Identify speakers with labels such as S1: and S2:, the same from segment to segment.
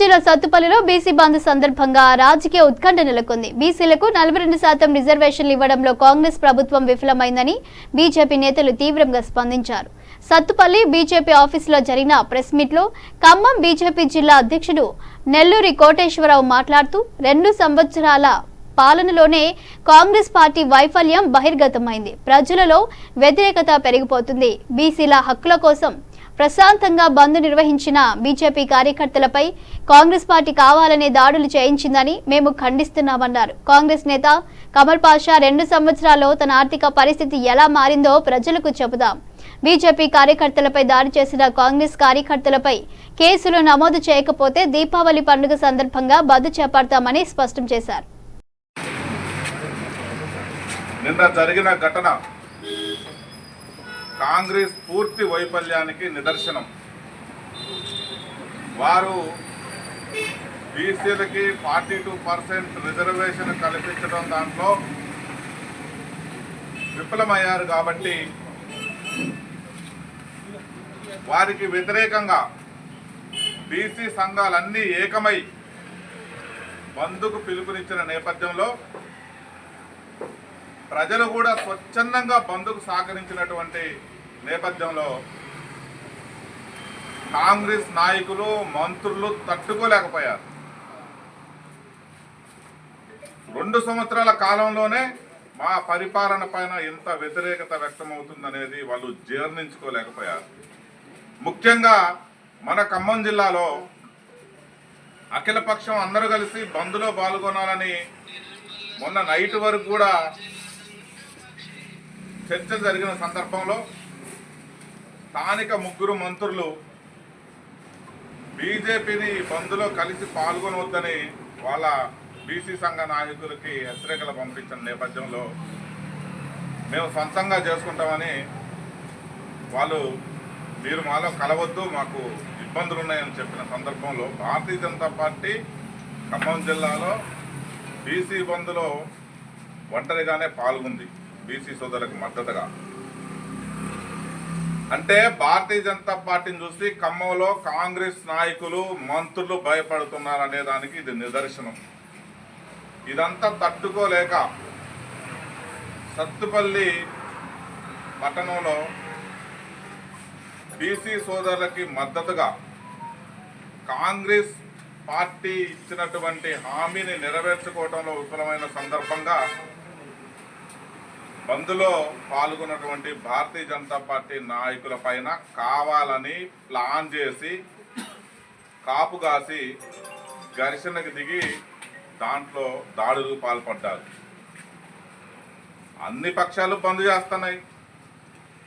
S1: జిల్లా సత్తుపల్లిలో బీసీ బంద్ సందర్భంగా రాజకీయ ఉత్కంఠ నెలకొంది. బీసీలకు నలభై రెండు శాతం రిజర్వేషన్లు ఇవ్వడంలో కాంగ్రెస్ ప్రభుత్వం విఫలమైందని బీజేపీ నేతలు తీవ్రంగా స్పందించారు. సత్తుపల్లి బీజేపీ ఆఫీసులో జరిగిన ప్రెస్ మీట్లో ఖమ్మం బీజేపీ జిల్లా అధ్యక్షుడు నెల్లూరి కోటేశ్వరరావు మాట్లాడుతూ రెండు సంవత్సరాల పాలనలోనే కాంగ్రెస్ పార్టీ వైఫల్యం బహిర్గతమైంది. ప్రజలలో వ్యతిరేకత పెరిగిపోతుంది. బీసీల హక్కుల కోసం ప్రశాంతంగా బంద్ నిర్వహించిన బీజేపీ కార్యకర్తలపై కాంగ్రెస్ పార్టీ కావాలనే దాడులు చేయించిందని మేము ఖండిస్తున్నామన్నారు. కాంగ్రెస్ నేత కమల్ పాషా రెండు సంవత్సరాల్లో తన ఆర్థిక పరిస్థితి ఎలా మారిందో ప్రజలకు చెబుదాం. బీజేపీ కార్యకర్తలపై దాడి చేసిన కాంగ్రెస్ కార్యకర్తలపై కేసులు నమోదు చేయకపోతే దీపావళి పండుగ సందర్భంగా బంద్ చేపడతామని స్పష్టం చేశారు.
S2: నిన్న జరిగిన ఘటన కాంగ్రెస్ పూర్తి వైఫల్యానికి నిదర్శనం. వారు బీసీలకి ఫార్టీ టూ పర్సెంట్ రిజర్వేషన్ కల్పించడం దాంట్లో విఫలమయ్యారు కాబట్టి వారికి వ్యతిరేకంగా బీసీ సంఘాలన్నీ ఏకమై బంధుకు పిలుపునిచ్చిన నేపథ్యంలో ప్రజలు కూడా స్వచ్ఛందంగా బంద్కు సహకరించినటువంటి నేపథ్యంలో కాంగ్రెస్ నాయకులు మంత్రులు తట్టుకోలేకపోయారు. రెండు సంవత్సరాల కాలంలోనే మా పరిపాలన పైన ఎంత వ్యతిరేకత వ్యక్తమవుతుందనేది వాళ్ళు జీర్ణించుకోలేకపోయారు. ముఖ్యంగా మన ఖమ్మం జిల్లాలో అఖిలపక్షం అందరూ కలిసి బంద్లో పాల్గొనాలని మొన్న నైట్ వరకు కూడా చర్చ జరిగిన సందర్భంలో స్థానిక ముగ్గురు మంత్రులు బీజేపీని బంద్లో కలిసి పాల్గొనవద్దని వాళ్ళ బీసీ సంఘ నాయకులకి హెచ్చరికలు పంపించిన నేపథ్యంలో మేము సొంతంగా చేసుకుంటామని వాళ్ళు మీరు మాలో కలవద్దు మాకు ఇబ్బందులు ఉన్నాయని చెప్పిన సందర్భంలో భారతీయ జనతా పార్టీ ఖమ్మం జిల్లాలో బీసీ బంద్లో ఒంటరిగానే పాల్గొంది. బీసీ సోదరులకు మద్దతుగా. అంటే భారతీయ జనతా పార్టీని చూసి ఖమ్మంలో కాంగ్రెస్ నాయకులు మంత్రులు భయపడుతున్నారు అనే దానికి ఇది నిదర్శనం. ఇదంతా తట్టుకోలేక సత్తుపల్లి పట్టణంలో బీసీ సోదరులకి మద్దతుగా కాంగ్రెస్ పార్టీ ఇచ్చినటువంటి హామీని నెరవేర్చుకోవడంలో విఫలమైన సందర్భంగా బంద్లో పాల్గొన్నటువంటి భారతీయ జనతా పార్టీ నాయకుల పైన కావాలని ప్లాన్ చేసి కాపు కాసి ఘర్షణకు దిగి దాంట్లో దాడులు పాల్పడ్డారు. అన్ని పక్షాలు బంద్ చేస్తున్నాయి.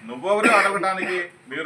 S2: నువ్వెవరు అడగడానికి మీరు